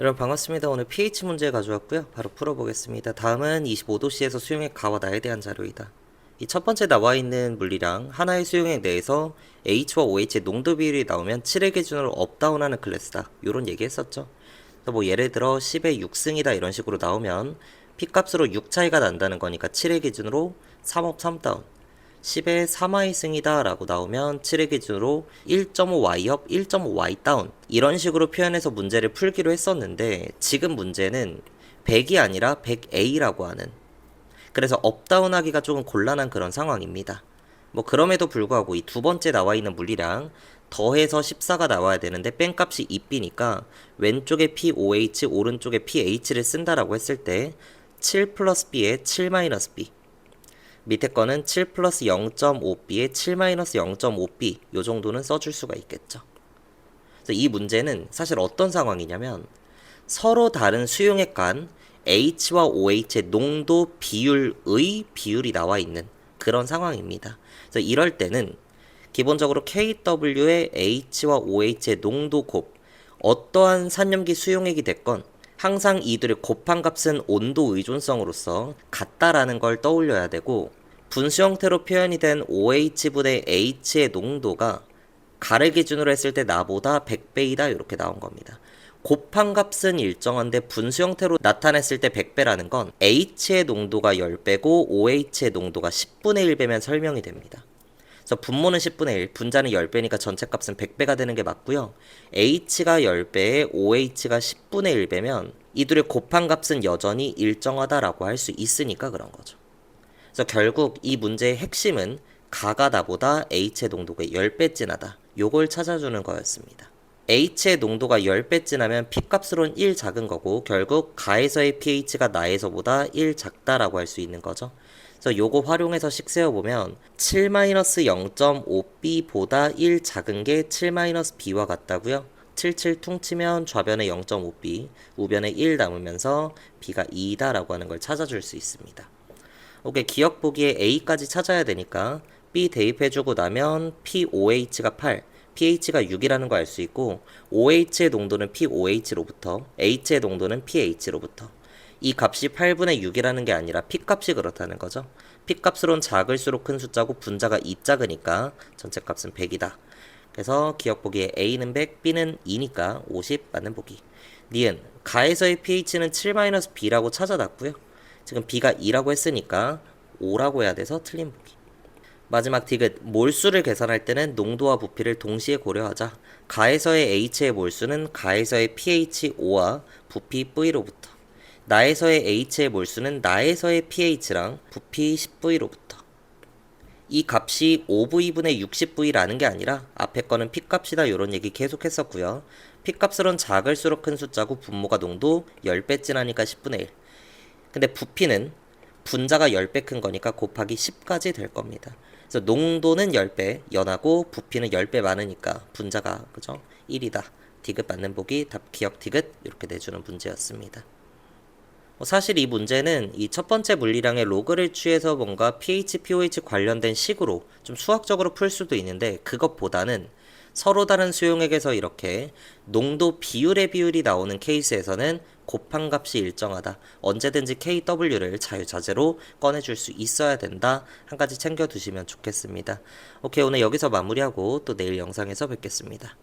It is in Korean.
여러분 반갑습니다. 오늘 pH 문제 가져왔고요. 바로 풀어보겠습니다. 다음은 25도씨에서 수용액 가와 나에 대한 자료이다. 이 첫 번째 나와 있는 물리량 하나의 수용액 내에서 H와 OH의 농도 비율이 나오면 7의 기준으로 업다운하는 클래스다. 요런 얘기 했었죠. 뭐 예를 들어 10의 6승이다 이런 식으로 나오면 P값으로 6 차이가 난다는 거니까 7의 기준으로 3업 3다운 10의 3i 승이다 라고 나오면 7의 기준으로 1.5y업 1.5y 다운 이런 식으로 표현해서 문제를 풀기로 했었는데 지금 문제는 100이 아니라 100a라고 하는 그래서 업다운 하기가 조금 곤란한 그런 상황입니다. 뭐 그럼에도 불구하고 이 두 번째 나와 있는 물리량 더해서 14가 나와야 되는데 뺀값이 2b니까 왼쪽에 POH 오른쪽에 PH를 쓴다라고 했을 때 7 플러스 b에 7 마이너스 b 밑에 거는 7 플러스 0.5b에 7 마이너스 0.5b 요 정도는 써줄 수가 있겠죠. 그래서 이 문제는 사실 어떤 상황이냐면 서로 다른 수용액 간 H와 OH의 농도 비율의 비율이 나와 있는 그런 상황입니다. 그래서 이럴 때는 기본적으로 KW의 H와 OH의 농도 곱 어떠한 산염기 수용액이 됐건 항상 이들의 곱한 값은 온도 의존성으로서 같다라는 걸 떠올려야 되고 분수 형태로 표현이 된 OH분의 H의 농도가 가를 기준으로 했을 때 나보다 100배이다 이렇게 나온 겁니다. 곱한 값은 일정한데 분수 형태로 나타냈을 때 100배라는 건 H의 농도가 10배고 OH의 농도가 10분의 1배면 설명이 됩니다. 그래서 분모는 10분의 1, 분자는 10배니까 전체 값은 100배가 되는 게 맞고요. H가 10배에 OH가 10분의 1배면 이 둘의 곱한 값은 여전히 일정하다라고 할 수 있으니까 그런 거죠. 그래서 결국 이 문제의 핵심은 가가 나보다 H의 농도가 10배 진하다. 요걸 찾아주는 거였습니다. H의 농도가 10배 진하면 P값으로는 1 작은 거고 결국 가에서의 pH가 나에서보다 1 작다라고 할 수 있는 거죠. 그래서 요거 활용해서 식 세어 보면 7-0.5b보다 1 작은 게 7-b와 같다고요. 77 퉁치면 좌변에 0.5b, 우변에 1 남으면서 b가 2다라고 하는 걸 찾아줄 수 있습니다. 오케이 기억 보기에 a까지 찾아야 되니까 b 대입해주고 나면 POH가 8, pH가 6이라는 거 알 수 있고 OH의 농도는 POH로부터 H의 농도는 pH로부터 이 값이 8분의 6이라는 게 아니라 P값이 그렇다는 거죠. P값으론 작을수록 큰 숫자고 분자가 2 작으니까 전체 값은 100이다. 그래서 기억 보기에 A는 100, B는 2니까 50 맞는 보기. 니은 가에서의 pH는 7-b라고 찾아놨고요. 지금 B가 2라고 했으니까 5라고 해야 돼서 틀린 보기. 마지막 디귿 몰수를 계산할 때는 농도와 부피를 동시에 고려하자. 가에서의 H의 몰수는 가에서의 pH 5와 부피 V로부터 나에서의 H의 몰수는 나에서의 pH랑 부피 10V로부터 이 값이 5V분의 60V라는 게 아니라 앞에 거는 P값이다 이런 얘기 계속 했었고요. P값으론 작을수록 큰 숫자고 분모가 농도 10배 진하니까 10분의 1 근데 부피는 분자가 10배 큰 거니까 곱하기 10까지 될 겁니다. 그래서 농도는 10배 연하고 부피는 10배 많으니까 분자가 그죠? 1이다. 디귿 맞는 보기 답 기억 디귿 이렇게 내주는 문제였습니다. 뭐 사실 이 문제는 이 첫 번째 물리량의 로그를 취해서 뭔가 pH, pOH 관련된 식으로 좀 수학적으로 풀 수도 있는데 그것보다는 서로 다른 수용액에서 이렇게 농도 비율의 비율이 나오는 케이스에서는 곱한 값이 일정하다. 언제든지 KW를 자유자재로 꺼내줄 수 있어야 된다. 한 가지 챙겨두시면 좋겠습니다. 오케이, 오늘 여기서 마무리하고 또 내일 영상에서 뵙겠습니다.